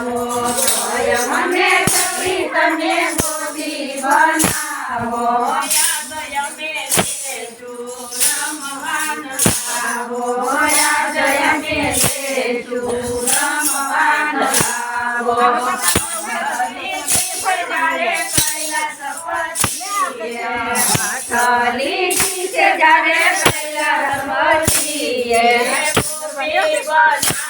બનાવો તોય મને સખી તમે ગોપી બનાવો જય મે લેજો રમવાન લાવો ખાલી છે જ્યારે પહેલા રમતીએ ગોપી બનાવ્યા શિવને કહીએ અણીઓને તોડી પેર્યા ભોળાનાથે. ધણીઓને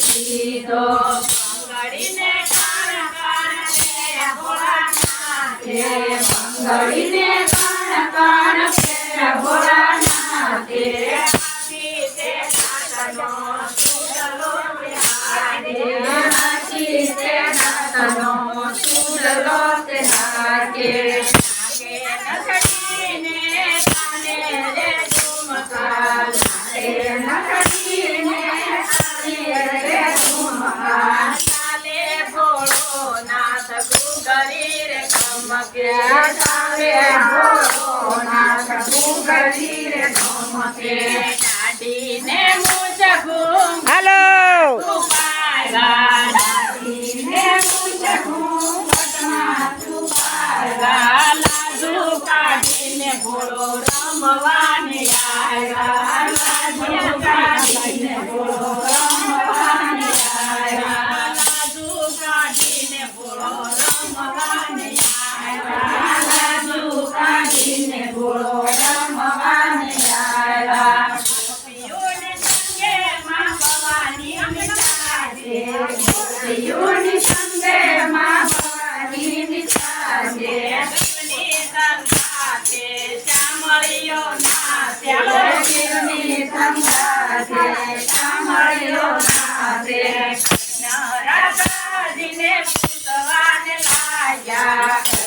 કીધો. મંગળીને કાન પેર્યા ભોળાનાથે. મંગળીને કાન કાન ફેરા ભોળાનાથે. હાથી તે સાધનો સુડલો વિહારે. હાથી તે દાતનો સુરલો તે રે ચમકે. ચાલે ભોળોનાથ ગુગરી રે ઝુમકે. દાઢીને મૂછ ઘૂંઘ હાલો છુપાવ્યા. દાઢીને મૂછ ઘૂંઘટમાં છુપાવ્યા. લાજુ કાઢીને ભોળો રમવાની આવ્યા. લાજુ કાઢીને ભોળો Yeah.